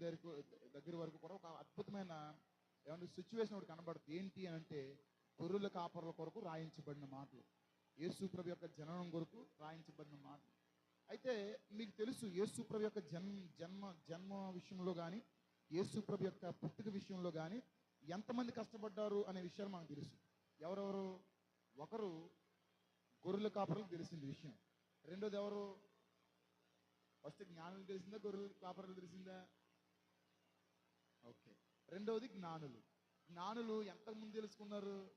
దగ్గర దగ్గర వరకు కూడా ఒక అద్భుతమైన ఏమంటే సిచ్యువేషన్ ఒకటి కనబడుతుంది. ఏంటి అని అంటే గొర్రెల కాపర్ల కొరకు రాయించబడిన మాటలు. యేసుప్రభు యొక్క జననం కొరకు రాయించబడిన మాటలు. అయితే మీకు తెలుసు యేసుప్రభు యొక్క జన్మ జన్మ జన్మ విషయంలో కానీ యేసుప్రభు యొక్క పుట్టుక విషయంలో కానీ ఎంతమంది కష్టపడ్డారు అనే విషయాలు మనకు తెలుసు. ఎవరెవరు? ఒకరు గొర్రెల కాపరులకు తెలిసింది విషయం. రెండోది ఎవరు? ఫస్ట్ జ్ఞానం తెలిసిందా? గొర్రెల కాపరులు తెలిసిందా? రెండవది జ్ఞానులు. జ్ఞానులు ఎంతకుముందు తెలుసుకున్నారు?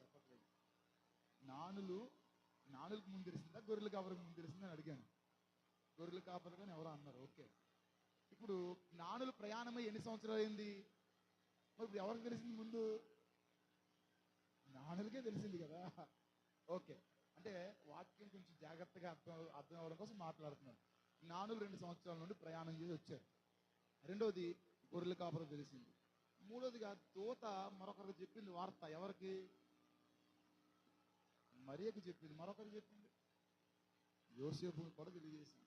చెప్పట్లేదు. జ్ఞానులు జ్ఞానులకు ముందు తెలిసిందా? గొర్రెల కాపరికి ముందు తెలిసిందా అని అడిగాను. గొర్రెల కాపరు కానీ ఎవరో అన్నారు. ఓకే. ఇప్పుడు జ్ఞానులు ప్రయాణమై ఎన్ని సంవత్సరాలు అయింది? మరి ఇప్పుడు ఎవరికి తెలిసింది ముందు? జ్ఞానులకే తెలిసింది కదా. ఓకే. అంటే వాక్యం కొంచెం జాగ్రత్తగా అర్థం అర్థం అవ్వడం కోసం మాట్లాడుతున్నాను. జ్ఞానులు రెండు సంవత్సరాల నుండి ప్రయాణం చేసి వచ్చారు. రెండవది గొర్రెల కాపురం తెలిసింది. మూడవదిగా దూత మరొకరికి చెప్పింది వార్త. ఎవరికి? మరియకి చెప్పింది. మరొకరికి చెప్పింది. యోసేపు కూడా తెలియజేసింది.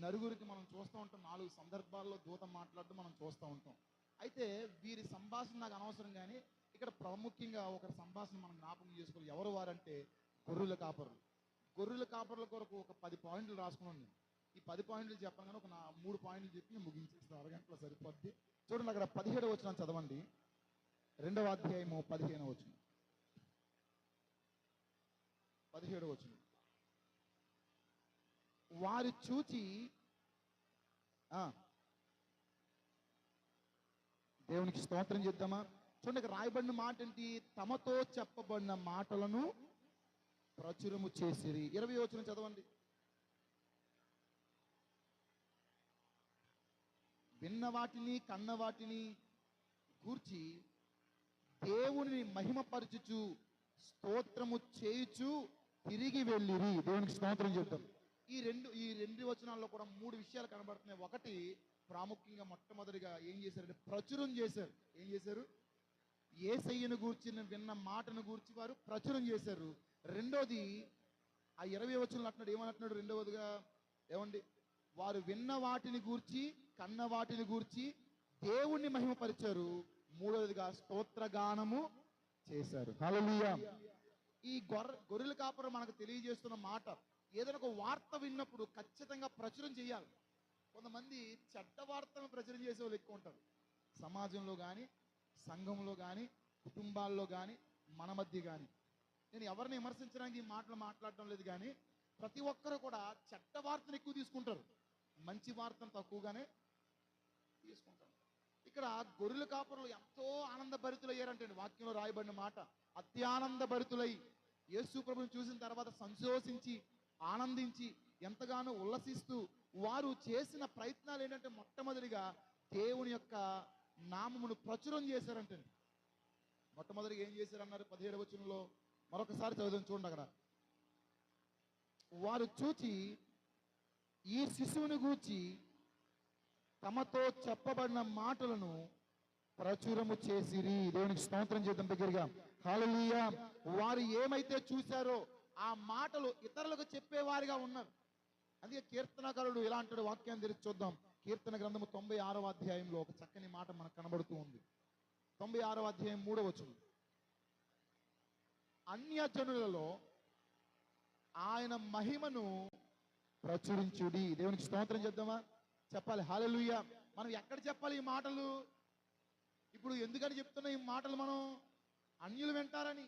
నలుగురికి మనం చూస్తూ ఉంటాం. నాలుగు సందర్భాల్లో దూత మాట్లాడుతూ మనం చూస్తూ ఉంటాం. అయితే వీరి సంభాషణ నాకు అనవసరం కానీ ఇక్కడ ప్రాముఖ్యంగా ఒక సంభాషణ మనం జ్ఞాపకం చేసుకోవాలి. ఎవరు వారంటే గొర్రెల కాపరులు. గొర్రెల కాపరుల కొరకు ఒక పది పాయింట్లు రాసుకున్నాను నేను. ఈ పది పాయింట్లు చెప్పగానే ఒక నా మూడు పాయింట్లు చెప్పి నేను ముగించేస్తాను అరగంటలో సరిపోద్ది. చూడండి అక్కడ పదిహేడు వచ్చిన చదవండి. రెండవ అధ్యాయము పదిహేను వచ్చిన పదిహేడు వచ్చిన వారు చూచి ఆ, దేవునికి స్తోత్రం చేద్దామా? చూడండి ఇక్కడ రాయబడిన మాట ఏంటి? తమతో చెప్పబడిన మాటలను ప్రచురము చేసిరి. ఇరవై వచ్చిన చదవండి. విన్న వాటిని కన్న వాటిని గూర్చి దేవుని మహిమపరచుచు స్తోత్రము చేయుచు తిరిగి వెళ్ళిరి. దేవునికి స్తోత్రం చెప్తాం. ఈ రెండు ఈ రెండు వచనాల్లో కూడా మూడు విషయాలు కనబడుతున్నాయి. ఒకటి ప్రాముఖ్యంగా మొట్టమొదటిగా ఏం చేశారంటే ప్రచురం చేశారు. ఏం చేశారు? ఏసయ్యను గూర్చిన విన్న మాటను గూర్చి వారు ప్రచురం చేశారు. రెండోది ఆ ఇరవై వచనంలో అంటున్నాడు. ఏమన్నట్టున్నాడు రెండవదిగా? ఏమండి? వారు విన్న వాటిని గూర్చి కన్న వాటిని గూర్చి దేవుణ్ణి మహిమపరిచారు. మూడవదిగా స్తోత్రగానము చేశారు. ఈ గొర్రె గొర్రెల కాపురం మనకు తెలియజేస్తున్న మాట. ఏదైనా ఒక వార్త విన్నప్పుడు ఖచ్చితంగా ప్రచురం చేయాలి. కొంతమంది చెడ్డ వార్తను ప్రచురం చేసే వాళ్ళు ఎక్కువ ఉంటారు. సమాజంలో కానీ సంఘంలో కానీ కుటుంబాల్లో కానీ మన మధ్య కానీ నేను ఎవరిని విమర్శించడానికి ఈ మాటలు మాట్లాడటం లేదు కానీ ప్రతి ఒక్కరు కూడా చెడ్డ వార్తను ఎక్కువ తీసుకుంటారు. మంచి వార్తను తక్కువగానే తీసుకుంటాం. ఇక్కడ గొర్రెల కాపురులు ఎంతో ఆనంద భరితులయ్యారంటే వాక్యంలో రాయబడిన మాట. అత్యానంద భరితులై యేసు ప్రభుని చూసిన తర్వాత సంతోషించి ఆనందించి ఎంతగానో ఉల్లసిస్తూ వారు చేసిన ప్రయత్నాలు ఏంటంటే మొట్టమొదటిగా దేవుని యొక్క నామమును ప్రచురం చేశారంటే మొట్టమొదటిగా ఏం చేశారన్నారు? పదిహేడు వచనంలో మరొకసారి చదువుదాం చూడండి అక్కడ. వారు చూచి ఈ శిశువుని గూర్చి తమతో చెప్పబడిన మాటలను ప్రచురము చేసిరి. దేవునికి స్తోత్రం చేద్దాం దగ్గరగా. హాలలీయ వారు ఏమైతే చూశారో ఆ మాటలు ఇతరులకు చెప్పేవారిగా ఉన్నారు. అందుకే కీర్తనకారుడు ఇలా అంటాడు వాక్యాన్ని తెరిచి చూద్దాం. కీర్తన గ్రంథము తొంభై ఆరవ అధ్యాయంలో ఒక చక్కని మాట మనకు కనబడుతూ ఉంది. తొంభై ఆరవ అధ్యాయం మూడవ వచనం. అన్యజనులలో ఆయన మహిమను ప్రచురించుడి. దేవునికి స్తోత్రం చేద్దామా? చెప్పాలి. హాలలుయ్య మనం ఎక్కడ చెప్పాలి ఈ మాటలు? ఇప్పుడు ఎందుకని చెప్తున్న ఈ మాటలు మనం? అన్యులు వింటారని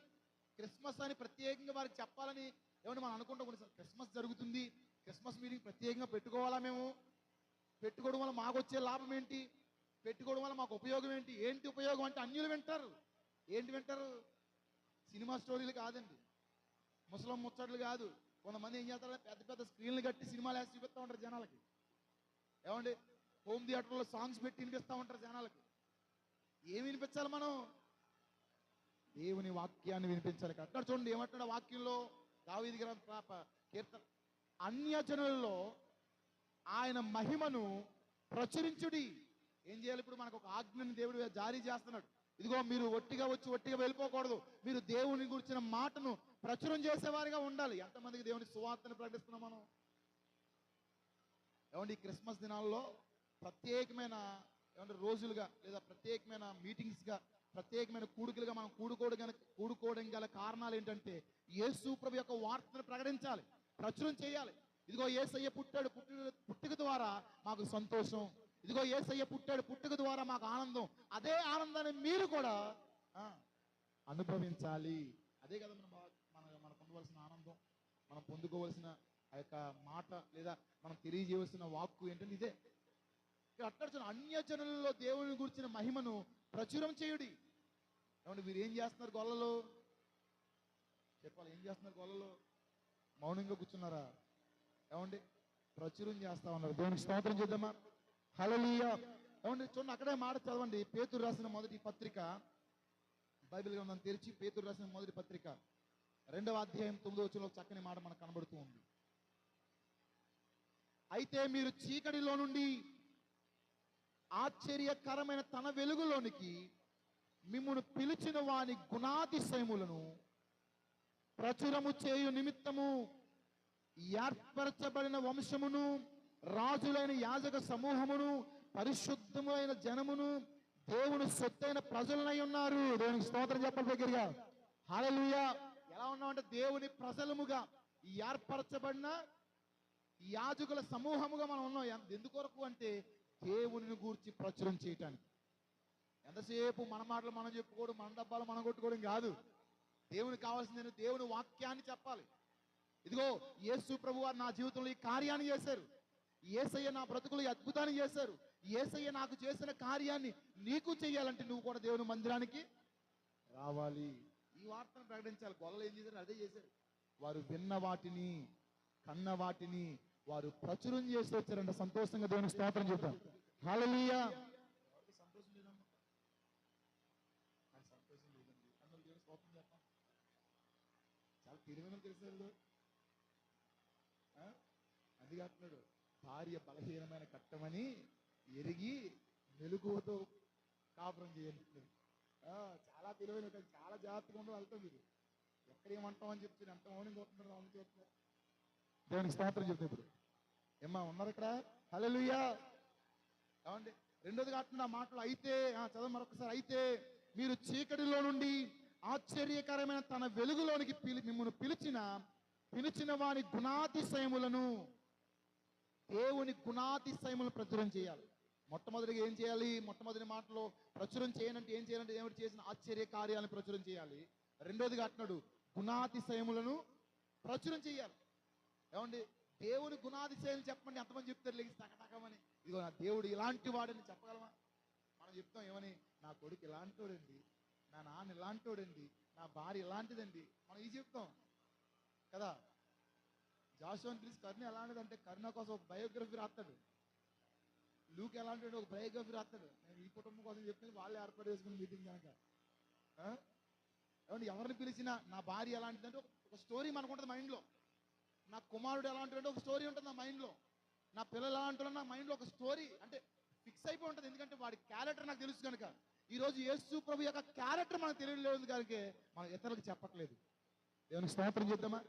క్రిస్మస్ అని ప్రత్యేకంగా వారికి చెప్పాలని ఏమన్నా మనం అనుకుంటాం కొన్నిసార్లు. క్రిస్మస్ జరుగుతుంది. క్రిస్మస్ మీటింగ్ ప్రత్యేకంగా పెట్టుకోవాలా మేము? పెట్టుకోవడం వల్ల మాకు వచ్చే లాభం ఏంటి? పెట్టుకోవడం వల్ల మాకు ఉపయోగం ఏంటి? ఏంటి ఉపయోగం అంటే అన్యులు వింటారు. ఏంటి వింటారు? సినిమా స్టోరీలు కాదండి. ముసలం ముచ్చట్లు కాదు. కొంతమంది ఏం చేస్తారు పెద్ద పెద్ద స్క్రీన్లు కట్టి సినిమాలు వేసి చూపిస్తూ ఉంటారు జనాలకి. ఏమండి? హోమ్ థియేటర్లో సాంగ్స్ పెట్టి వినిపిస్తూ ఉంటారు జనాలకి. ఏమి వినిపించాలి మనం? దేవుని వాక్యాన్ని వినిపించాలి అక్కడ చూడండి ఏమంటున్నాడు వాక్యంలో దావీది గ్రంథ కీర్తన. అన్యజనులలో ఆయన మహిమను ప్రచురించుడి. ఏం చేయాలి ఇప్పుడు? మనకు ఒక ఆజ్ఞని దేవుడు జారీ చేస్తున్నాడు. ఇదిగో మీరు ఒట్టిగా వచ్చి ఒట్టిగా వెళ్ళిపోకూడదు. మీరు దేవుని గురించిన మాటను ప్రచురం చేసేవారిగా ఉండాలి. ఎంతమందికి దేవుని సువార్తను ప్రకటిస్తున్నాం మనం? ఏమంటే ఈ క్రిస్మస్ దినాల్లో ప్రత్యేకమైన ఏమంటే రోజులుగా లేదా ప్రత్యేకమైన మీటింగ్స్గా ప్రత్యేకమైన కూడుకలుగా మనం కూడుకోవడం కూడుకోవడం గల కారణాలు ఏంటంటే యేసు ప్రభు యొక్క వార్తను ప్రకటించాలి ప్రచురం చేయాలి. ఇదిగో ఏసయ్య పుట్టాడు పుట్టు పుట్టుక ద్వారా మాకు సంతోషం. ఇదిగో ఏసయ్య పుట్టాడు పుట్టుక ద్వారా మాకు ఆనందం. అదే ఆనందాన్ని మీరు కూడా అనుభవించాలి. అదే కదా మనం మన మనం పొందవలసిన ఆనందం మనం పొందుకోవలసిన ఆ యొక్క మాట లేదా మనం తెలియజేయవలసిన వాక్కు ఏంటంటే ఇదే. అట్లా అన్యజనులలో దేవుని గురించిన మహిమను ప్రచురం చేయుడి. ఏమంటే మీరు ఏం చేస్తున్నారు గొల్లలో? చెప్పాలి ఏం చేస్తున్నారు గొల్లలో? మౌనంగా కూర్చున్నారా? ఏమండి ప్రచురం చేస్తా ఉన్నారు. దేవునికి స్తోత్రం చేద్దామా? హలలీయ ఏమండి చూడండి అక్కడే మాట చదవండి. పేతురు రాసిన మొదటి పత్రిక. బైబిల్ గ్రంథం తెరిచి పేతురు రాసిన మొదటి పత్రిక. రెండవ అధ్యాయం తొమ్మిదో వచ్చిన చక్కని మాట మనకు కనబడుతూ ఉంది. అయితే మీరు చీకటిలో నుండి ఆశ్చర్యకరమైన తన వెలుగులోనికి మిమ్మను పిలిచిన వాని గుణాతిశయములను ప్రచురము చేయు నిమిత్తము ఏర్పరచబడిన వంశమును రాజులైన యాజక సమూహమును పరిశుద్ధమైన జనమును దేవుని సొత్తైన ప్రజలనై ఉన్నారు. దేవునికి స్తోత్రం చెప్పాలి దగ్గరగా. హాలలుయ ఎలా ఉన్నామంటే దేవుని ప్రజలముగా ఏర్పరచబడిన యాజకుల సమూహముగా మనం ఉన్నాం. ఎం- ఎందుకొరకు అంటే దేవుని గూర్చి ప్రచురం చేయటానికి. ఎంతసేపు మన మాటలు మనం చెప్పుకోవడం మన డబ్బాలు మనం కొట్టుకోవడం కాదు. దేవునికి కావాల్సింది దేవుని వాక్యాన్ని చెప్పాలి. ఇదిగో యేసు ప్రభు వారు నా జీవితంలో ఈ కార్యాన్ని చేశారు. ఏసయ్య నా బ్రతుకులు ఈ అద్భుతాన్ని చేశారు. ఏసయ్య నాకు చేసిన కార్యాన్ని నీకు చేయాలంటే నువ్వు కూడా దేవుని మందిరానికి రావాలి. ఈ వార్తను ప్రకటించాలి. గొల్లలు ఏం చేశారు? అదే చేశారు. వారు విన్న వాటిని కన్న వాటిని వారు ప్రచురం చేసి వచ్చారంట. సంతోషంగా దేవుని స్తోత్రం చెప్తాం. హాలలీయ సంతోషం సంతోషం చాలా తెలివైన తెలిసిన ఆ? అది కాస్తున్నాడు భార్య బలహీనమైన కట్టమని ఎరిగి మెలుగుతో కాపురం చేయండి. చాలా తెలివైన చాలా జాగ్రత్తగా ఉండడం వెళ్తాం మీరు. ఎక్కడ ఏమంటామని చెప్తే ఎంత మౌనంగా చూస్తున్నారు అవును చెప్తున్నారు దేవునికి స్తోత్రం చెప్తే ఇప్పుడు. ఏమ్మా ఉన్నారు ఇక్కడ? హల్లెలూయా. ఏమండి? రెండోది కాకుండా మాటలు అయితే చదువు మరొకసారి అయితే మీరు చీకటిలో నుండి ఆశ్చర్యకరమైన తన వెలుగులోనికి పిలి మిమ్మల్ని పిలిచిన పిలిచిన వాని గుణాతిశయములను దేవుని గుణాతిశయములను ప్రచురం చేయాలి. మొట్టమొదటిగా ఏం చేయాలి? మొట్టమొదటి మాటలో ప్రచురం చేయనంటే ఏం చేయాలంటే దేవుడు చేసిన ఆశ్చర్య కార్యాలను ప్రచురం చేయాలి. రెండోదిగా అంటున్నాడు గుణాతిశయములను ప్రచురం చేయాలి. ఏమండి? దేవుని గుణాతిశయం చెప్పండి ఎంతమంది చెప్తారు? లేచి తకటకమని ఇదిగో నా దేవుడు ఇలాంటి వాడని చెప్పగలమా? మనం చెప్తాం ఏమని? నా కొడుకు ఇలాంటి వాడండి నా నాన్న ఇలాంటి వాడండి నా భార్య ఇలాంటిదండి. మనం ఇది చెప్తాం. కదా? జాషువాని పిలిచి కరుణ ఎలాంటిదంటే కరుణ కోసం ఒక బయోగ్రఫీ రాస్తాడు. లూక్ ఎలాంటి ఒక బయోగ్రఫీ రాస్తాడు. నేను ఈ కుటుంబం కోసం చెప్పింది వాళ్ళే ఏర్పాటు చేసుకున్న మీటింగ్ కనుక. ఏమంటే ఎవరిని పిలిచినా నా భార్య ఎలాంటిదంటే ఒక- స్టోరీ మనకు ఉంటుంది మైండ్లో. నా కుమారుడు ఎలా అంటే ఒక స్టోరీ ఉంటుంది నా మైండ్లో. నా పిల్లలు ఎలా అంటారో నా మైండ్లో ఒక స్టోరీ. అంటే ఫిక్స్ అయిపోయి ఉంటుంది. ఎందుకంటే వాడి క్యారెక్టర్ నాకు తెలుసు కనుక. ఈ రోజు యేసు ప్రభు యొక్క క్యారెక్టర్ మనకు తెలియలేదు కనుక మనం ఇతరులకు చెప్పట్లేదు. దేవుని స్తోత్రం చేద్దామా?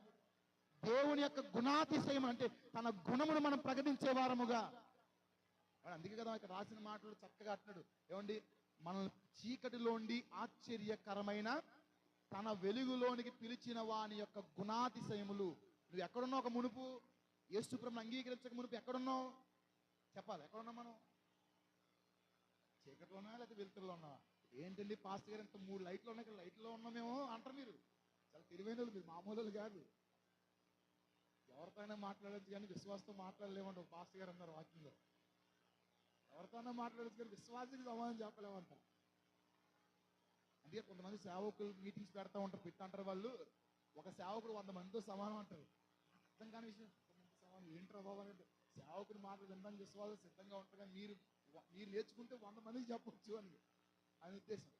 దేవుని యొక్క గుణాతిశయం అంటే తన గుణమును మనం ప్రకటించే వారముగా. వాడు అందుకే కదా ఇక్కడ రాసిన మాటలు చక్కగా అంటున్నాడు. ఏమండి? మనల్ని చీకటిలోండి ఆశ్చర్యకరమైన తన వెలుగులోనికి పిలిచిన వాని యొక్క గుణాతిశయములు. నువ్వు ఎక్కడున్నావు ఒక మునుపు? యేసుప్రభుని అంగీకరించక మునుపు ఎక్కడున్నావు? చెప్పాలి. ఎక్కడున్నావు మనం? చీకటిలోనా లేకపోతే వెలుతురులో ఉన్నావా? ఏంటండి పాస్ట్ గారు ఇంత మూడు లైట్లు ఉన్నాయి ఇక్కడ? లైట్లో ఉన్నామేమో అంటారు మీరు. చాలా తెలివైన వాళ్ళు మీరు మామూలు కాదు. ఎవరితోనే మాట్లాడచ్చు కానీ విశ్వాసంతో మాట్లాడలేమంట ఒక పాస్ట్ గారు అన్నారు వాక్యంలో. ఎవరితోనే మాట్లాడచ్చు కానీ విశ్వాసానికి సమాధానం చెప్పలేమంట అందుకే కొంతమంది సేవకులు మీటింగ్స్ పెడతా ఉంటారు పెట్టంటారు వాళ్ళు. ఒక సేవకుడు వంద మందితో సమానం అంటారు. అర్థం కాని విషయం కొంతమంది సమానం ఏంట్రా బాబు అంటే సేవకుని మాటలు వినడానికి విశ్వాసం సిద్ధంగా ఉంటారు. మీరు మీరు నేర్చుకుంటే వంద మందికి చెప్పొచ్చు అని. అని ఉద్దేశం.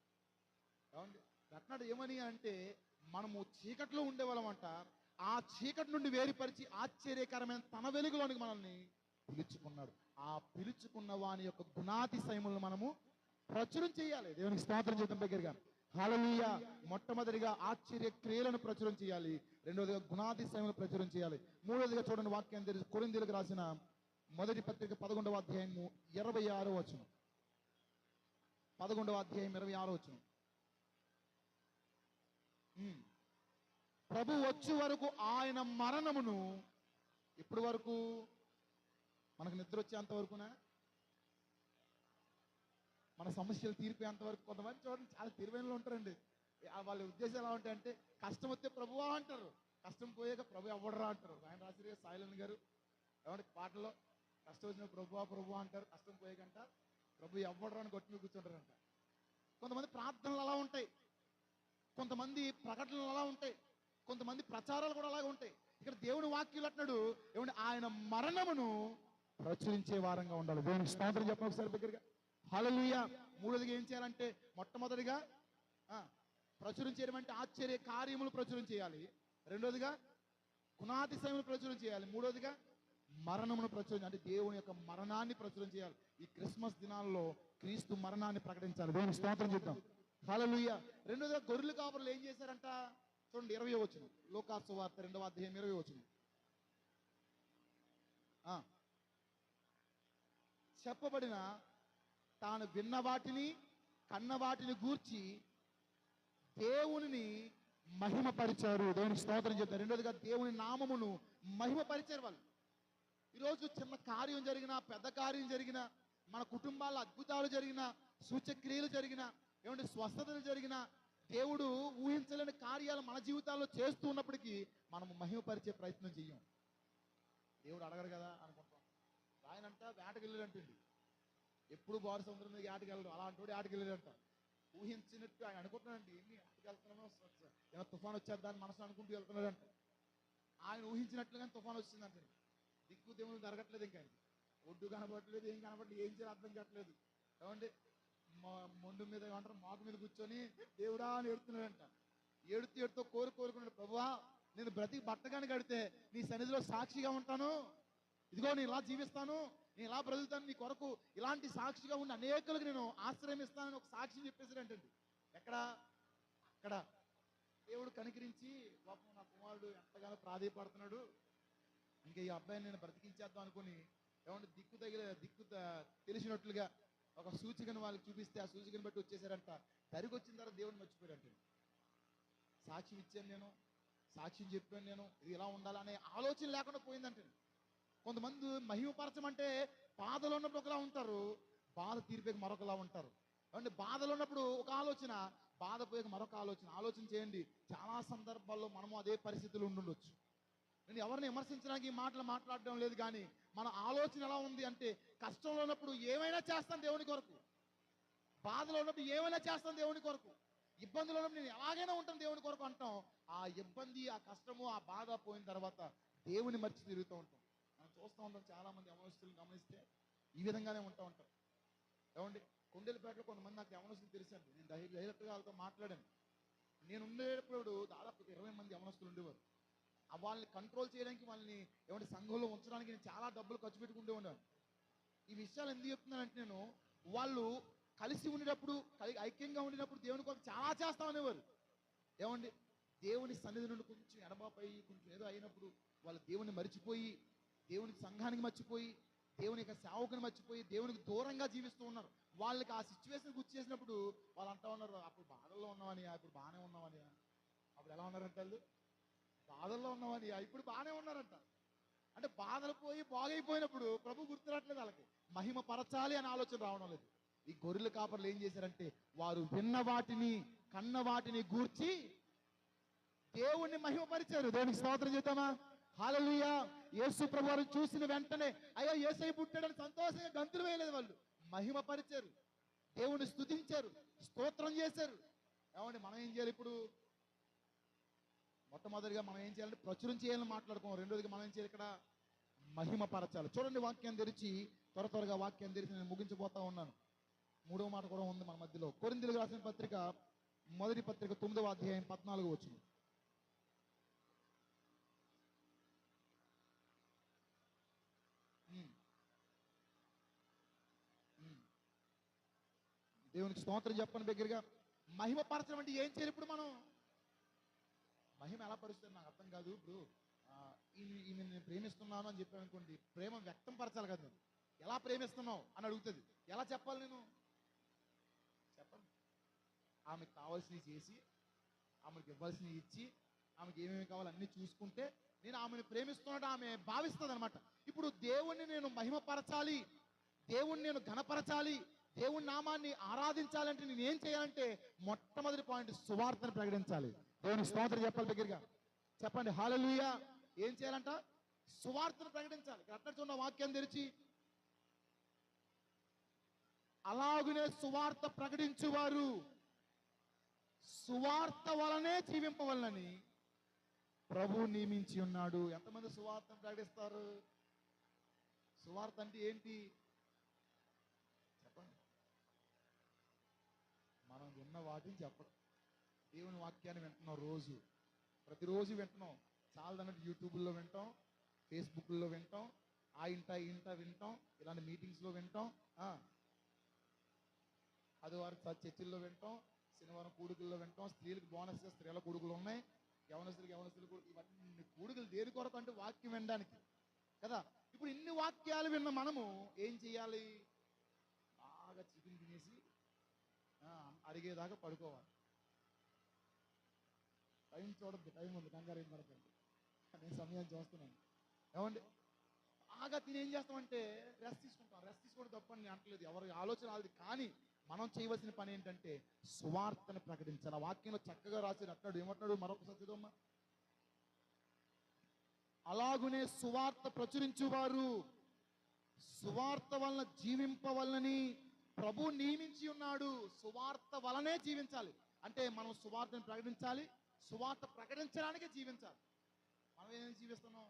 ఏమండి? అట్నాడు ఏమని అంటే మనము చీకట్లో ఉండేవాళ్ళమంట. ఆ చీకటి నుండి వేరుపరిచి ఆశ్చర్యకరమైన తన వెలుగులోనికి మనల్ని పిలుచుకున్నాడు. ఆ పిలుచుకున్న వాని యొక్క గుణాతిశయములను మనము ప్రచురం చేయాలి. దేవునికి స్తోత్రం చేద్దాం దగ్గరగా హల్లెలూయా. మొట్టమొదటిగా ఆశ్చర్య క్రియలను ప్రచురం చేయాలి. రెండవదిగా గుణాతిశయములను ప్రచురం చేయాలి. మూడవదిగా చూడండి వాక్యం తెలిసి కొరిందీలకు రాసిన మొదటి పత్రిక పదకొండవ అధ్యాయము ఇరవై ఆరో వచనం. పదకొండవ అధ్యాయం ఇరవై ఆరో వచనం. ఉమ్. ప్రభు వచ్చే వరకు ఆయన మరణమును ఇప్పుడు వరకు? మనకు నిద్ర వచ్చేంత వరకునా? మన సమస్యలు తీరిపోయేంత వరకు కొంతమంది చూడండి చాలా తీరువైనలో ఉంటారండి. వాళ్ళ ఉద్దేశం ఎలా ఉంటాయంటే కష్టం వస్తే ప్రభువా అంటారు. కష్టం పోయాక ప్రభు అవ్వడరా అంటారు. ఆయన రాసిరే సాయిలన్ గారు. ఎవరికి పాటలో కష్టం వచ్చిన ప్రభువా ప్రభువా అంటారు. కష్టం పోయాకంట ప్రభు ఎవ్వడరా అని కొట్టి కూర్చుంటారంట. కొంతమంది ప్రార్థనలు అలా ఉంటాయి. కొంతమంది ప్రకటనలు అలా ఉంటాయి. కొంతమంది ప్రచారాలు కూడా అలాగే ఉంటాయి. ఇక్కడ దేవుని వాక్యులు అంటున్నాడు ఏమంటే ఆయన మరణమును ప్రచురించే వారంగా ఉండాలి. దేవునికి స్తోత్రం చెప్పండి ఒకసారి దగ్గరగా. హలలుయ మూడోదిగా ఏం చేయాలంటే మొట్టమొదటిగా ప్రచురం చేయడం అంటే ఆశ్చర్య కార్యములు ప్రచురం చేయాలి. రెండోదిగా గుణాతిశయములు ప్రచురం చేయాలి. మూడోదిగా మరణమును ప్రచురం అంటే దేవుని యొక్క మరణాన్ని ప్రచురం చేయాలి. ఈ క్రిస్మస్ దినాల్లో క్రీస్తు మరణాన్ని ప్రకటించాలి. దేవుని స్తోత్రం చేద్దాం హల్లెలూయ. రెండోదిగా గొర్రెలు కాపురులు ఏం చేశారంట? చూడండి ఇరవై వచ్చిన లోకాసు వార్త రెండవ అధ్యాయం ఇరవై వచ్చిన చెప్పబడిన తాను విన్న వాటిని కన్న వాటిని గూర్చి దేవుని మహిమపరిచారు. దేవుని స్తోత్రం చెప్తారు రెండోదిగా దేవుని నామమును మహిమపరిచారు వాళ్ళు. ఈరోజు చిన్న కార్యం జరిగినా పెద్ద కార్యం జరిగినా మన కుటుంబాల అద్భుతాలు జరిగినా సూచక్రియలు జరిగినా ఏమంటే స్వస్థతలు జరిగినా దేవుడు ఊహించలేని కార్యాలు మన జీవితాల్లో చేస్తూ ఉన్నప్పటికీ మనము మహిమపరిచే ప్రయత్నం చెయ్యం. దేవుడు అడగరు కదా అనుకుంటాం. ఆయనంట వేటకెళ్ళాడంటండి ఎప్పుడు బారు సముద్రం మీద ఆటకెళ్ళడం. అలాంటి వాడు ఆటకెళ్ళాడంట ఊహించినట్టు ఆయన అనుకుంటున్నాడండి ఎన్ని ఆటకెళ్తున్నామో ఏమైనా తుఫాన్ వచ్చేద్దాన్ని మనసు అనుకుంటూ వెళ్తున్నాడంట. ఆయన ఊహించినట్లుగానే తుఫాన్ వచ్చిందంట. దిక్కు దేవుడు జరగట్లేదు ఇంకా ఒడ్డు కనబడట్లేదు ఏం కనబడలేదు ఏం చేయాలి అర్థం కావట్లేదు. ఏమంటే మొండు మీద ఏమంటారు? మాకు మీద కూర్చొని దేవుడా అని ఏడుతున్నాడంట. ఏడుతూ ఏడుతో కోరు కోరుకున్నాడు ప్రభువా నేను బ్రతికి బట్టగాని కడితే నీ సన్నిధిలో సాక్షిగా ఉంటాను. ఇదిగో నేను ఇలా జీవిస్తాను. నేను ఇలా బ్రతుకుతాను? నీ కొరకు ఇలాంటి సాక్షిగా ఉన్న అనేకులకు నేను ఆశ్రయం ఇస్తానని ఒక సాక్షి చెప్పేసాడంటండి ఎక్కడ? అక్కడ. దేవుడు కనికరించి పాపం నా కుమారుడు ఎంతగానో ప్రాధేయపడుతున్నాడు. ఇంకా ఈ అబ్బాయిని నేను బ్రతికించేద్దాం అనుకుని ఏమంటే దిక్కు తగిలే దిక్కు త- తెలిసినట్లుగా ఒక సూచికను వాళ్ళకి చూపిస్తే ఆ సూచికను బట్టి వచ్చేసారంట. తరిగి వచ్చిన తర్వాత దేవుడిని మర్చిపోయాడంట. సాక్షి ఇచ్చాను నేను సాక్ష్యం చెప్పాను నేను ఇది ఇలా ఉండాలనే ఆలోచన లేకుండా పోయిందంటే. కొంతమంది మహిమపరచమంటే బాధలో ఉన్నప్పుడు ఒకలా ఉంటారు బాధ తీర్పేకి మరొకలా ఉంటారు. అంటే బాధలో ఉన్నప్పుడు ఒక ఆలోచన బాధ పోయాక మరొక ఆలోచన. ఆలోచన చేయండి. చాలా సందర్భాల్లో మనము అదే పరిస్థితులు ఉండుండొచ్చు. నేను ఎవరిని విమర్శించడానికి ఈ మాటలు మాట్లాడడం లేదు కానీ మన ఆలోచన ఎలా ఉంది అంటే కష్టంలో ఉన్నప్పుడు ఏమైనా చేస్తాను దేవుని కొరకు. బాధలో ఉన్నప్పుడు ఏమైనా చేస్తాను దేవుని కొరకు. ఇబ్బందులు ఉన్నప్పుడు నేను ఎలాగైనా ఉంటాను దేవుని కొరకు అంటాం. ఆ ఇబ్బంది ఆ కష్టము ఆ బాధ పోయిన తర్వాత దేవుని మర్చి తిరుగుతూ ఉంటాం. చూస్తూ ఉంటాం చాలా మంది యవనస్తులు గమనిస్తే ఈ విధంగానే ఉంటా ఉంటారు. ఏమండి? కొండలపేటలో కొంతమంది నాకు యవనస్తులు తెలుసండి నేను డై- డైరెక్ట్గా వాళ్ళతో మాట్లాడాను. నేను ఉండేటప్పుడు దాదాపు ఇరవై మంది యవనస్తులు ఉండేవారు. ఆ వాళ్ళని కంట్రోల్ చేయడానికి వాళ్ళని ఏమంటే సంఘంలో ఉంచడానికి నేను చాలా డబ్బులు ఖర్చు పెట్టుకుంటూ ఉన్నాను ఈ విషయాలు ఎందుకు చెప్తున్నానంటే నేను వాళ్ళు కలిసి ఉండేటప్పుడు ఐక్యంగా ఉండినప్పుడు దేవుని కొరకు చాలా ఉండేవారు. ఏమండి? దేవుని సన్నిధి నుండి కొంచెం ఎడబాపై కొంచెం ఏదో అయినప్పుడు వాళ్ళు దేవుని మర్చిపోయి దేవునికి సంఘానికి మర్చిపోయి దేవుని యొక్క సేవకుని మర్చిపోయి దేవునికి దూరంగా జీవిస్తూ ఉన్నారు. వాళ్ళకి ఆ సిచ్యువేషన్ గుర్తు చేసినప్పుడు వాళ్ళు అంటా ఉన్నారు అప్పుడు బాధల్లో ఉన్నామని ఇప్పుడు బాగానే ఉన్నామని అప్పుడు ఎలా ఉన్నారంట వాళ్ళు? బాధల్లో ఉన్నామని ఇప్పుడు బాగానే ఉన్నారంట. అంటే బాధలు పోయి బాగైపోయినప్పుడు ప్రభు గుర్తురాట్లేదు వాళ్ళకి. మహిమ పరచాలి అనే ఆలోచన రావడం లేదు. ఈ గొర్రెల కాపర్లు ఏం చేశారంటే వారు విన్న వాటిని కన్న వాటిని గూర్చి దేవుణ్ణి మహిమపరిచారు. దేవునికి స్తోత్రం చేద్దామా? హాలలుయా యేసు ప్రభు చూసిన వెంటనే అయ్యో ఏసై పుట్టాడని సంతోషంగా గంతులు వేయలేదు వాళ్ళు. మహిమపరిచారు. దేవుని స్తుతించారు. స్తోత్రం చేశారు. ఏమండి మనం ఏం చేయాలి ఇప్పుడు? మొట్టమొదటిగా మనం ఏం చేయాలంటే ప్రచురం చేయాలని మాట్లాడుకోం రెండోదిగా మనం ఏం చేయాలి ఇక్కడ? మహిమపరచాలి. చూడండి వాక్యం తెరిచి త్వర త్వరగా వాక్యం తెరిచి నేను ముగించిపోతా ఉన్నాను. మూడవ మాట కూడా ఉంది మన మధ్యలో. కొరిందులకు రాసిన పత్రిక మొదటి పత్రిక తొమ్మిదవ అధ్యాయం పద్నాలుగు వచ్చింది దేవునికి స్తోత్రం చెప్పండి దగ్గరగా. మహిమ పరచడం అంటే ఏం చేయాలి ఇప్పుడు మనం? మహిమ ఎలా పరుస్తుంది నాకు అర్థం కాదు ఇప్పుడు. ఆ, ఈమె నేను ప్రేమిస్తున్నాను అని చెప్పాను అనుకోండి ప్రేమ వ్యక్తం పరచాలి కదా నువ్వు. ఎలా ప్రేమిస్తున్నావు అని అడుగుతుంది. ఎలా చెప్పాలి నేను? చెప్పండి. ఆమెకు కావాల్సినవి చేసి ఆమెకు ఇవ్వాల్సినవి ఇచ్చి ఆమెకి ఏమేమి కావాలో అన్నీ చూసుకుంటే నేను ఆమెను ప్రేమిస్తున్నట్టు ఆమె భావిస్తుంది అనమాట ఇప్పుడు దేవుణ్ణి నేను మహిమపరచాలి. దేవుణ్ణి నేను ఘనపరచాలి. దేవుని నామాన్ని ఆరాధించాలంటే నేను ఏం చేయాలంటే మొట్టమొదటి పాయింట్ సువార్తను ప్రకటించాలి. దేవుని స్తోత్రం చెప్పాలి దగ్గరగా. చెప్పండి హాలలుయ ఏం చేయాలంట? సువార్తను ప్రకటించాలి. అక్కడ చూన్న వాక్యం తెరిచి. అలాగునే సువార్త ప్రకటించువారు. సువార్త వలనే జీవింపవలనని ప్రభు నియమించి ఉన్నాడు. ఎంతమంది సువార్తను ప్రకటిస్తారు? సువార్త అంటే ఏంటి చెప్పండి విన్న వాటిని చెప్పడం. దేవుని వాక్యాన్ని వింటున్నాం రోజు. ప్రతిరోజు వింటున్నాం. చాలా అన్నట్టు యూట్యూబ్లో వింటాం ఫేస్బుక్లో వింటాం ఆ ఇంట ఇంట వింటాం ఇలాంటి మీటింగ్స్లో వింటాం ఆదివారం చర్చిల్లో వింటాం శనివారం కూడుకుల్లో వింటాం స్త్రీలకు బోనస్ స్త్రీల కూడుకులు ఉన్నాయి యవనస్తులకు యవనస్తులు ఇవన్నీ కూడుకులు దేని కొరకు అంటే వాక్యం వినడానికి. కదా? ఇప్పుడు ఇన్ని వాక్యాలు విన్న మనము ఏం చేయాలి బాగా చికెన్ తినేసి ఆ, అడిగేదాకా పడుకోవాలి. టైం చూడద్దు టైం ఉంది కంగారు ఏం పడకండి. నేను సమయం చూస్తున్నాను. ఏమండి? బాగా తిని ఏం చేస్తామంటే రెస్ట్ తీసుకుంటాం. రెస్ట్ తీసుకోవడం తప్పని నేను అంటలేదు. ఎవరి ఆలోచన అది కానీ మనం చేయవలసిన పని ఏంటంటే సువార్తను ప్రకటించాలి. వాక్యంలో చక్కగా రాసిన అన్నాడు ఏమంటున్నాడు? మరొకసారి చదువమ్మా అలాగునే సువార్త ప్రచురించువారు. సువార్త వలన జీవింపవల్లని ప్రభు నియమించి ఉన్నాడు. సువార్త వలనే జీవించాలి. అంటే మనం సువార్తను ప్రకటించాలి. సువార్త ప్రకటించడానికే జీవించాలి. మనం ఏం జీవిస్తున్నాం?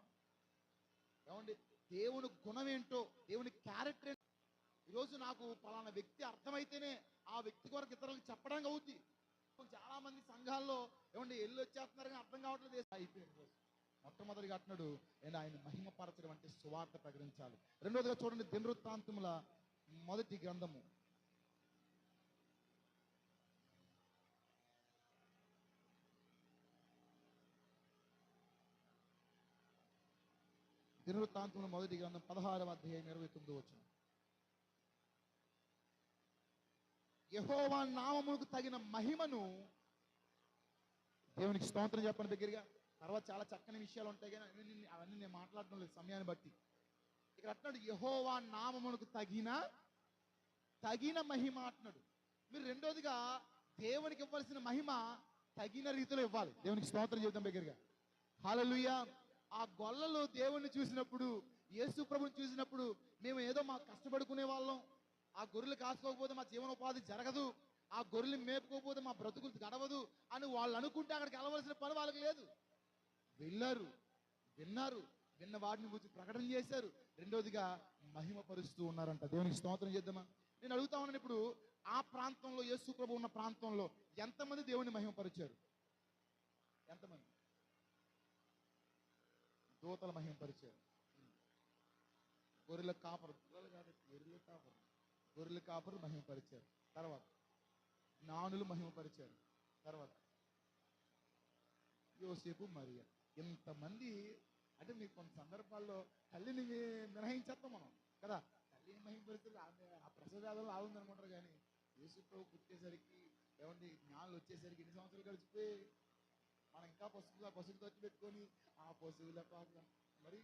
ఏమండి దేవుని గుణం ఏంటో దేవుని క్యారెక్టర్ ఏంటో. ఈరోజు నాకు పలానా వ్యక్తి అర్థమైతేనే ఆ వ్యక్తి కొరకు ఇతరులకు చెప్పడానికి అవుద్ది. చాలా మంది సంఘాల్లో ఏమండి ఎల్లు వచ్చేస్తున్నారు కానీ అర్థం కావట్లేదు. అయిపోయింది మొట్టమొదటిగా అంటున్నాడు నేను ఆయన మహిమపరచడం అంటే సువార్త ప్రకటించాలి. రెండోదిగా చూడండి దినవృత్తాంతముల మొదటి గ్రంథము. దినవృత్తాంతంలో మొదటి గ్రంథం పదహారవ అధ్యాయం ఇరవై తొమ్మిది వచ్చిన యహోవా నామములకు తగిన మహిమను దేవునికి స్తోత్రం చెప్పండి దగ్గరగా. తర్వాత చాలా చక్కని విషయాలు ఉంటాయి కానీ అవన్నీ అవన్నీ నేను మాట్లాడడం లేదు సమయాన్ని బట్టి. ఇక్కడ అంటున్నాడు యహోవా నామమునకు తగిన తగిన మహిమ అంటున్నాడు. మీరు రెండోదిగా దేవునికి ఇవ్వాల్సిన మహిమ తగిన రీతిలో ఇవ్వాలి. దేవునికి స్తోత్రం చేద్దాం దగ్గరగా. హాలలుయ ఆ గొల్లలో దేవుణ్ణి చూసినప్పుడు యేసు ప్రభుని చూసినప్పుడు మేము ఏదో మా కష్టపడుకునే వాళ్ళం. ఆ గొర్రెలు కాసుకోకపోతే మా జీవనోపాధి జరగదు. ఆ గొర్రెలు మేపుకోకపోతే మా బ్రతుకులు గడవదు అని వాళ్ళు అనుకుంటే అక్కడికి వెళ్ళవలసిన పని వాళ్ళకి లేదు. వెళ్ళారు విన్నారు. విన్న వాడిని గురించి ప్రకటన చేశారు. రెండోదిగా మహిమపరుస్తూ ఉన్నారంట. దేవునికి స్తోత్రం చేద్దామా? నేను అడుగుతా ఉన్నాను ఇప్పుడు ఆ ప్రాంతంలో యేసు ప్రభు ఉన్న ప్రాంతంలో ఎంతమంది దేవుని మహిమపరిచారు? ఎంతమంది? దూతల మహిమపరిచారు. గొర్రెల కాపరు గొర్రెలు కాబట్టి గొర్రెల కాపరు. గొర్రెల కాపరు మహిమపరిచారు. తర్వాత నానులు మహిమపరిచారు. తర్వాత యోసేపు మరియ. ఇంతమంది అంటే మీకు కొన్ని సందర్భాల్లో తల్లిని మినహాయించేస్తాం మనం కదా? తల్లిని మహిమపరిస్తే ఆమె ఆ ప్రసవేదంలో ఆగుంది అనుకుంటారు కానీ యేసుప్రభు పుట్టేసరికి ఏమండి జ్ఞానులు వచ్చేసరికి ఎన్ని సంవత్సరాలు గడిచిపోయి మనం ఇంకా పసుపు పసుపు తొచ్చి పెట్టుకొని ఆ పశువుల పాట మరి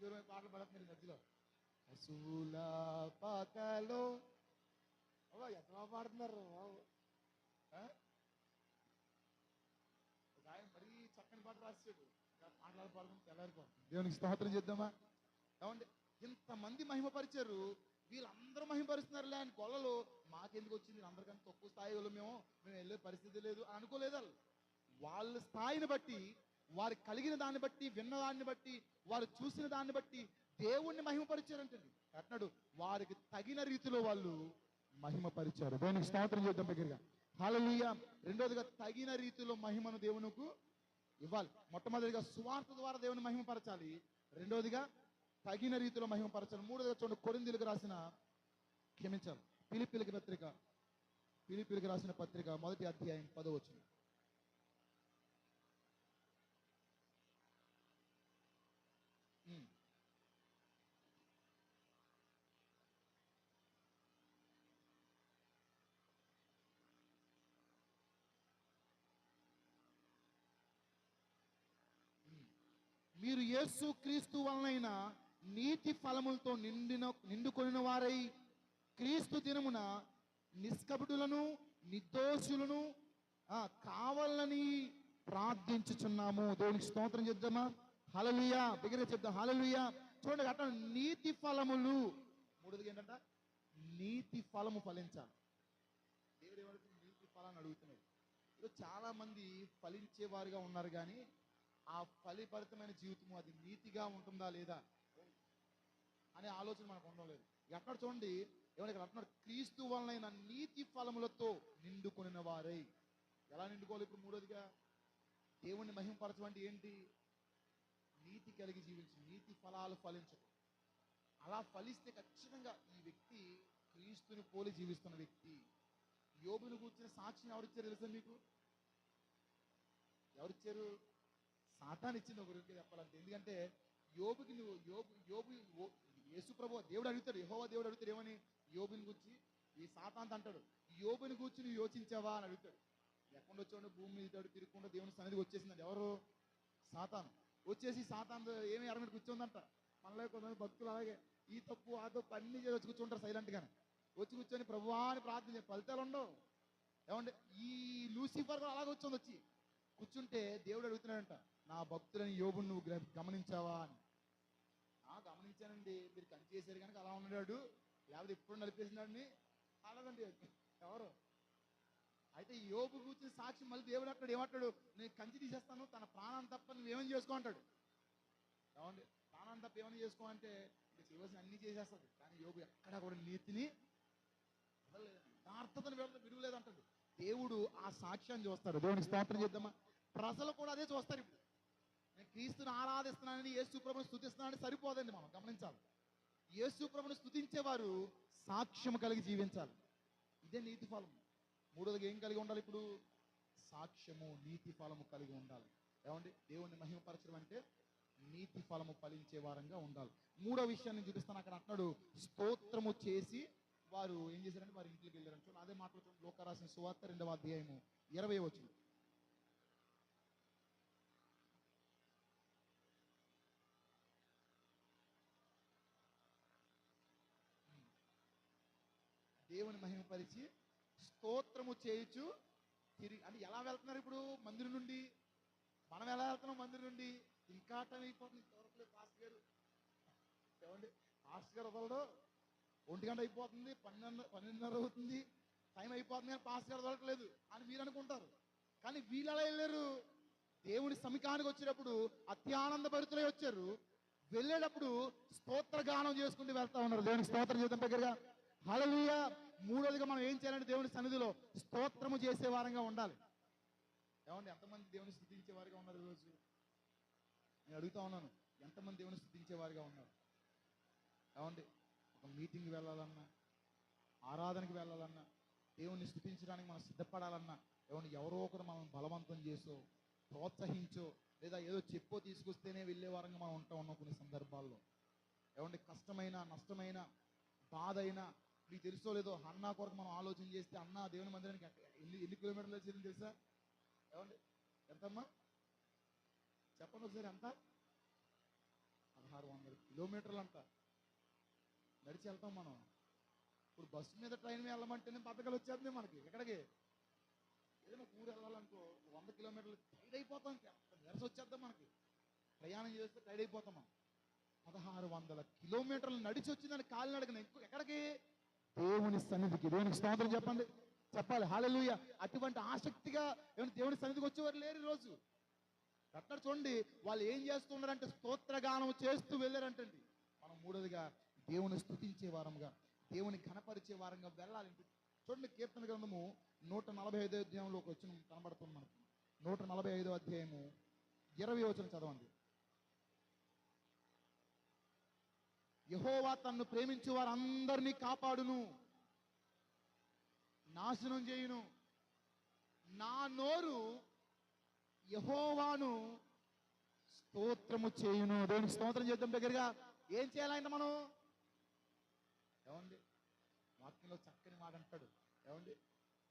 దూరమైన పాటలు పడుతుంది మధ్యలో. పశువుల పాకలో ఎట్లా పాడుతున్నారు ఒక ఆయన మరీ చక్కని పాట రాశాడు ఇంకా పాటలు తెల్లారిపోతుంది దేవునికి స్తోత్రం చేద్దామా? ఏమండి ఇంతమంది మహిమపరిచారు వీళ్ళందరూ మహిమపరుస్తున్నారు అని కొలలు మాకెందుకు వచ్చింది? అందరికన్నా తక్కువ స్థాయిలో మేము మేము వెళ్ళే పరిస్థితి లేదు అని అనుకోలేదు వాళ్ళు. వాళ్ళ స్థాయిని బట్టి వారు కలిగిన దాన్ని బట్టి విన్న దాన్ని బట్టి వారు చూసిన దాన్ని బట్టి దేవుణ్ణి మహిమపరిచారంటండి. అంటున్నాడు వారికి తగిన రీతిలో వాళ్ళు మహిమపరిచారు. దేవునికి స్తోత్రం చేద్దాం దగ్గరగా. హాలలుయ రెండోదిగా తగిన రీతిలో మహిమను దేవునికి ఇవ్వాలి. మొట్టమొదటిగా సువార్త ద్వారా దేవుని మహిమపరచాలి. రెండోదిగా తగిన రీతిలో మహిమపరచాలి. మూడోదిగా చూడండి కొరిందులకు రాసిన క్షమించాలి. పిలిపిలికి పత్రిక. పిలిపిలికి రాసిన పత్రిక మొదటి అధ్యాయం పదవచ్చు వీరు యేసు క్రీస్తు వలనైనా నీతి ఫలములతో నిండిన నిండుకొనిన వారై క్రీస్తు దినమున నిష్కపటులను నిర్దోషులను కావాలని ప్రార్థించుచున్నాము. దేవునికి స్తోత్రం చెప్దామా? హలలుయా బిగ్గరగా చెప్దాం. హలలుయా చూడండి అట్లా నీతి ఫలములు. మూడోది ఏంటంట? నీతి ఫలము ఫలించాలి. దేవుడు ఎవరికి నీతి ఫలాన్ని అడుగుతున్నాడు. ఇప్పుడు చాలా మంది ఫలించేవారుగా ఉన్నారు కానీ ఆ ఫలిభరితమైన జీవితము అది నీతిగా ఉంటుందా లేదా అనే ఆలోచన మనకు ఉండడం లేదు. ఎక్కడ చూడండి ఏమన్నా ఇక్కడ అంటున్నాడు క్రీస్తు వలనైన నీతి ఫలములతో నిండుకొనిన వారై. ఎలా నిండుకోవాలి ఇప్పుడు మూడోదిగా? దేవుణ్ణి మహింపరచడం అంటే ఏంటి? నీతి కలిగి జీవించు నీతి ఫలాలు ఫలించడం అలా ఫలిస్తే ఖచ్చితంగా ఈ వ్యక్తి క్రీస్తుని పోలి జీవిస్తున్న వ్యక్తి. యోగుని కూర్చుని సాక్షిని ఎవరిచ్చారు తెలుసా మీకు? ఎవరిచ్చారు? సాతాన్ ఇచ్చింది ఒక గురించి చెప్పాలంటే. ఎందుకంటే యోబుకి నువ్వు యోబు యోబు ఓ- యేసు ప్రభు దేవుడు అడుగుతాడు యహోవా దేవుడు అడుగుతాడు ఏమని? యోబుని గురించి ఈ సాతాంత అంటాడు యోబుని గురించి నువ్వు యోచించావా అని అడుగుతాడు. ఎక్కడ వచ్చాడు భూమి మీద తిరుగుకుండా దేవుని సన్నిధికి వచ్చేసిందండి. ఎవరు? సాతాను. వచ్చేసి సాతాన్ ఏమి ఎరగని కూర్చోందంట. మనలో కొంతమంది భక్తులు అలాగే ఈ తప్పు ఆ తప్పు అన్ని చేసి వచ్చి కూర్చుంటారు సైలెంట్గానే. వచ్చి కూర్చొని ప్రభువా అని ప్రార్థన ఫలితాలు ఉండవు. ఏమంటే ఈ లూసిఫర్ కూడా అలాగే వచ్చింది వచ్చి. కూర్చుంటే దేవుడు అడుగుతున్నాడంట నా భక్తులని యోగు నువ్వు గమనించావా? అని. ఆ గమనించానండి. మీరు కంచి చేశారు కనుక అలా ఉన్నాడు. లేకపోతే ఎప్పుడు నడిపేసినాడని అలాగండి ఎవరు? అయితే యోగు కూర్చుని సాక్షి మళ్ళీ దేవుడు అంటాడు ఏమంటాడు? నేను కంచి తీసేస్తాను. తన ప్రాణం తప్ప నువ్వేమని చేసుకో అంటాడు. ఏమండి? ప్రాణం తప్ప ఏమని చేసుకో అంటే చేయవలసిన అన్ని చేసేస్తుంది. కానీ యోగు ఎక్కడా కూడా నీతిని వదలలేదండి. యథార్థతను విడవ- విడువలేదంటాడు దేవుడు ఆ సాక్ష్యాన్ని చూస్తాడు. దేవునికి స్తోత్రం చేద్దామా? ప్రజలు కూడా అదే చూస్తారు ఇప్పుడు. నేను క్రీస్తుని ఆరాధిస్తున్నానని యేసుప్రభుని స్థుతిస్తున్నానని సరిపోదండి మనం గమనించాలి. యేసుప్రభుని స్థుతించేవారు సాక్ష్యం కలిగి జీవించాలి. ఇదే నీతి ఫలం. మూడోదిగా ఏం కలిగి ఉండాలి ఇప్పుడు? సాక్ష్యము నీతి ఫలము కలిగి ఉండాలి. ఏమండి? దేవుణ్ణి మహిమపరచడం అంటే నీతి ఫలము ఫలించే వారంగా ఉండాలి. మూడో విషయాన్ని చూపిస్తాను. అక్కడ అంటున్నాడు స్తోత్రము చేసి వారు ఏం చేశారంటే వారి ఇంటికి వెళ్ళారని చూడండి. అదే మాట్లాడుతున్న లోకరాసిన సువార్త రెండవ అధ్యాయము ఇరవై వచ్చింది దేవుని స్తోత్రము చేయుచు తిరిగి అంటే ఎలా వెళ్తున్నారు ఇప్పుడు మందిరం నుండి? మనం ఎలా వెళ్తున్నాం మందిరం నుండి? ఇంకా టైం అయిపోతుంది దొరకలేదు పాస్టర్ గారు. ఏమండి? పాస్టర్ గారు వదలడు. ఒంటి గంట అయిపోతుంది పన్నెండు పన్నెండున్నర అవుతుంది. టైం అయిపోతుంది కానీ పాస్టర్ గారు వదలట్లేదు అని మీరు అనుకుంటారు. కానీ వీళ్ళు ఎలా వెళ్ళారు? దేవుని సమీకానికి వచ్చేటప్పుడు అత్యానంద భరితులై వచ్చారు. వెళ్ళేటప్పుడు స్తోత్ర గానం చేసుకుంటూ వెళ్తా ఉన్నారు. దేవునికి స్తోత్రం చేద్దాం దగ్గరగా. హలలుయ మూడోదిగా మనం ఏం చేయాలంటే దేవుని సన్నిధిలో స్తోత్రము చేసే వారంగా ఉండాలి. ఏమండి ఎంతమంది దేవుని స్థుతించే వారిగా ఉన్నారు ఈరోజు? నేను అడుగుతా ఉన్నాను ఎంతమంది దేవుని స్థుతించే వారిగా ఉన్నారు? ఏమండి ఒక మీటింగ్ వెళ్ళాలన్నా ఆరాధనకి వెళ్ళాలన్నా దేవుణ్ణి స్థుతించడానికి మనం సిద్ధపడాలన్నా ఏమండి ఎవరో ఒకరు మనం బలవంతం చేసో ప్రోత్సహించో లేదా ఏదో చెప్పో తీసుకొస్తేనే వెళ్ళే వారంగా మనం ఉంటా ఉన్నాం కొన్ని సందర్భాల్లో. ఏమంటే కష్టమైన నష్టమైన బాధ అయినా మీకు తెలుసో లేదో అన్నా కొరకు మనం ఆలోచన చేస్తే అన్న దేవుని మందిరానికి ఎన్ని ఎన్ని కిలోమీటర్లు వచ్చింది తెలుసా? ఏమండి? ఎంతమ్మా? చెప్పండి ఒకసారి ఎంత? పదహారు వందల కిలోమీటర్లు అంట నడిచి వెళ్తాం మనం. ఇప్పుడు బస్సు మీద ట్రైన్ మీద వెళ్ళమంటేనే పథకాలు వచ్చేస్తుంది మనకి ఎక్కడికి ఏదైనా ఊరు వెళ్ళాలనుకో వంద కిలోమీటర్లు టైడ్ అయిపోతాం నిరస వచ్చేద్దాం మనకి. ప్రయాణం చేస్తే టైడ్ అయిపోతాం మనం. పదహారు వందల కిలోమీటర్లు నడిచి వచ్చిందని కాలినడకన ఎక్కడికి? దేవుని సన్నిధికి. దేవునికి స్తోత్రం చెప్పండి. చెప్పాలి. హాలలుయ అటువంటి ఆసక్తిగా ఏమైనా దేవుని సన్నిధికి వచ్చేవారు లేరు ఈరోజు. అక్కడ చూడండి. వాళ్ళు ఏం చేస్తున్నారంటే స్తోత్రగానం చేస్తూ వెళ్ళారంటండి. మనం మూడోదిగా దేవుని స్థుతించే వారంగా దేవుని ఘనపరిచే వారంగా వెళ్ళాలి చూడండి కీర్తన గ్రంథము నూట నలభై ఐదో అధ్యాయంలోకి వచ్చిన కనబడుతుంది మనకు. నూట నలభై ఐదో అధ్యాయము ఇరవై వచ్చిన చదవండి. యహోవా తన్ను ప్రేమించే వారందరినీ కాపాడును. నాశనం చేయును. నా నోరు యహోవాను స్తోత్రము చేయును. దేవునికి స్తోత్రం చేద్దాం దగ్గరగా. ఏం చేయాలంటే మనం? ఏమండి? వాక్యంలో చక్కని మాట అంటాడు. ఏమండి?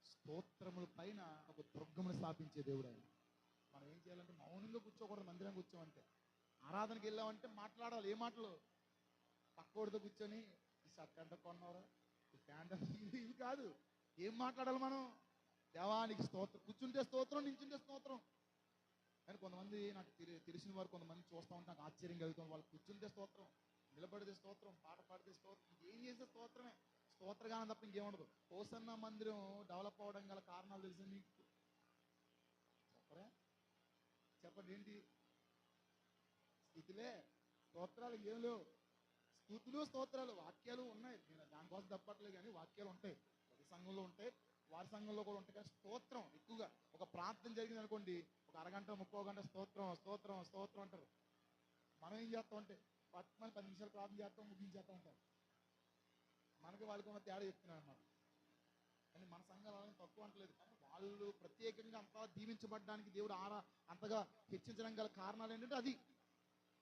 స్తోత్రముల పైన ఒక దుర్గమును స్థాపించే దేవుడు ఆయన. మనం ఏం చేయాలంటే మౌనంగా కూర్చోకూడదు మందిరం కూర్చోమంటే. ఆరాధనకి వెళ్ళామంటే మాట్లాడాలి ఏ మాటలు? పక్కోడితో కూర్చొని ఈ షర్ట్ ఎంత కొన్నారా ఈ ప్యాంట్ ఇది కాదు. ఏం మాట్లాడాలి మనం? దేవానికి స్తోత్రం. కూర్చుంటే స్తోత్రం నించుంటే స్తోత్రం. కానీ కొంతమంది నాకు తెలి- తెలిసిన వారు కొంతమంది చూస్తూ ఉంటే నాకు ఆశ్చర్యం కలుగుతుంది. వాళ్ళు కూర్చుంటే స్తోత్రం నిలబడితే స్తోత్రం పాట పాడితే స్తోత్రం ఏం చేస్తే స్తోత్రమే? స్తోత్రగానం తప్ప ఇంకేముండదు హోసన్న మందిరం డెవలప్ అవ్వడం గల కారణాలు తెలిసి మీకు చెప్పరా? చెప్పండి ఏంటి? స్థితిలే? స్తోత్రాలు ఏం లేవు. స్థుతులు స్తోత్రాలు వాక్యాలు ఉన్నాయి. నేను దానికోసం తప్పట్లేదు కానీ వాక్యాలు ఉంటాయి. ప్రతి సంఘంలో ఉంటాయి. వారి సంఘంలో కూడా ఉంటాయి. కానీ స్తోత్రం ఎక్కువగా ఒక ప్రార్థన జరిగింది అనుకోండి ఒక అరగంట ముప్పో గంట స్తోత్రం స్తోత్రం స్తోత్రం అంటారు. మనం ఏం చేస్తాం అంటే పట్టుమని పది నిమిషాలు ప్రార్థన చేస్తాం ముగించేస్తూ ఉంటారు మనకి వాళ్ళకి ఉన్న తేడా చెప్తున్నాను అన్నమాట. కానీ మన సంఘాలు అలాగే తక్కువ అంటలేదు. కానీ వాళ్ళు ప్రత్యేకంగా అంతగా దీవించబడడానికి దేవుడు ఆరా అంతగా హెచ్చించడం గల కారణాలు ఏంటంటే అది.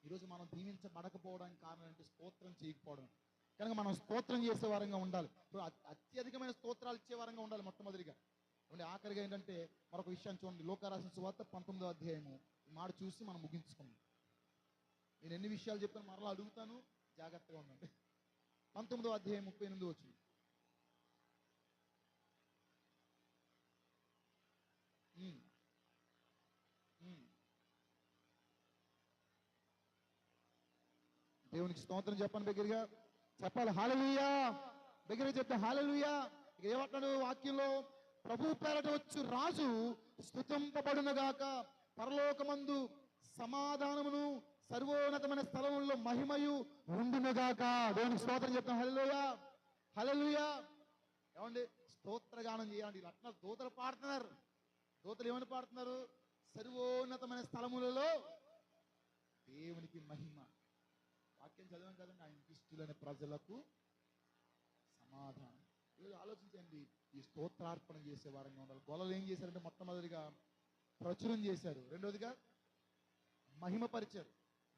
ఈరోజు మనం దీవించబడకపోవడానికి కారణం అంటే స్తోత్రం చేయకపోవడం. కనుక మనం స్తోత్రం చేసే వారంగా ఉండాలి. ఇప్పుడు అత్యధికమైన స్తోత్రాలు ఇచ్చే వారంగా ఉండాలి మొట్టమొదటిగా. అంటే ఆఖరిగా ఏంటంటే మరొక విషయాన్ని చూడండి. లోకారాసిన సువార్త పంతొమ్మిదో అధ్యాయము. మాట చూసి మనం ముగించుకుందాం. నేను ఎన్ని విషయాలు చెప్పాను మరలా అడుగుతాను. జాగ్రత్తగా ఉండండి. పంతొమ్మిదో అధ్యాయం ముప్పై ఎనిమిది వచ్చింది దేవునికి స్తోత్రం చెప్పండి దగ్గరగా. చెప్పాలి హాలలుయా దగ్గర చెప్తే హాలలుయా ఏమంటాడు వాక్యంలో ప్రభు పేరట వచ్చు రాజు స్థుతింపబడును గాక. పరలోకమందు సమాధానమును సర్వోన్నతమైన స్థలముల్లో మహిమయు ఉండునుగాక దేవునికి స్తోత్రం చెప్తాం హలలుయా హలలుయా ఏమండి? స్తోత్రగానం చేయండి అట్లా దూతలు పాడుతున్నారు. దూతలు ఏమని పాడుతున్నారు? సర్వోన్నతమైన స్థలములలో దేవునికి మహిమ. వాక్యం చదివాం కదండి ఆయన ఇష్టులైన ప్రజలకు సమాధానం. ఈరోజు ఆలోచించండి ఈ స్తోత్రార్పణ చేసే వారంగా ఉండాలి. గొలలు ఏం చేశారంటే మొట్టమొదటిగా ప్రచురం చేశారు. రెండోదిగా మహిమపరిచారు.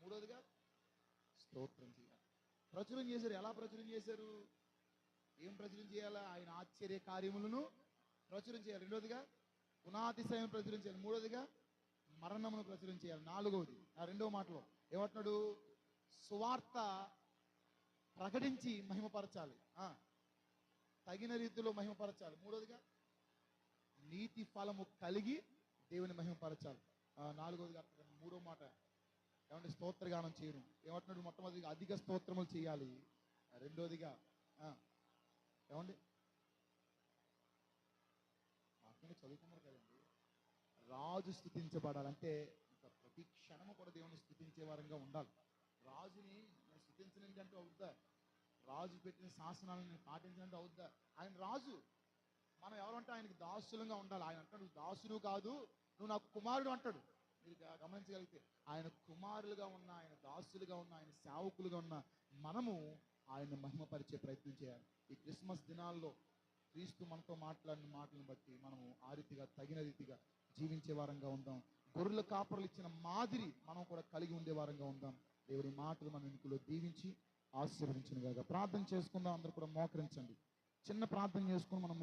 మూడోదిగా స్తోత్రం చేయాలి. ప్రచురం చేశారు. ఎలా ప్రచురం చేశారు? ఏం ప్రచురం చేయాలా? ఆయన ఆశ్చర్య కార్యములను ప్రచురం చేయాలి. రెండోదిగా గుణాతిశయం ప్రచురం చేయాలి. మూడోదిగా మరణమును ప్రచురం చేయాలి. నాలుగవది ఆ రెండో మాటలో ఏమంటున్నాడు? సువార్త ప్రకటించి మహిమపరచాలి. తగిన రీతిలో మహిమపరచాలి. మూడోదిగా నీతి ఫలము కలిగి దేవుని మహిమపరచాలి. నాలుగోదిగా మూడో మాట ఏమంటే స్తోత్రగానం చేయడం. ఏమంటున్నాడు? మొట్టమొదటిగా అధిక స్తోత్రములు చేయాలి. రెండోదిగా ఏమండి? వాక్యాన్ని చదువుకున్నారు కదండి. రాజు స్థుతించబడాలి. అంటే ఇంకా ప్రతి క్షణము కూడా దేవుని స్థుతించే వారంగా ఉండాలి. రాజుని నేను అంటే అవుద్దా? రాజు పెట్టిన శాసనాలను నేను అవుద్దా? ఆయన రాజు. మనం ఎవరంటే ఆయనకి దాసులుగా ఉండాలి. ఆయన అంటాడు "నువ్వు దాసుడు కాదు నువ్వు నాకు కుమారుడు అంటాడు. మీరు గమనించగలిగితే ఆయన కుమారులుగా ఉన్న ఆయన దాసులుగా ఉన్న ఆయన సేవకులుగా ఉన్న మనము ఆయన మహిమపరిచే ప్రయత్నం చేయాలి. ఈ క్రిస్మస్ దినాల్లో క్రీస్తు మనతో మాట్లాడిన మాటలను బట్టి మనము ఆ రీతిగా తగిన రీతిగా జీవించే వారంగా ఉందాం. గొర్రెల కాపరులు ఇచ్చిన మాదిరి మనం కూడా కలిగి ఉండే వారంగా ఉందాం. దేవుడి మాటలు మన ఇంటిలో దీవించి ఆశీర్వదించిన ప్రార్థన చేసుకుందాం అందరూ కూడా మోకరించండి. చిన్న ప్రార్థన చేసుకుని మనం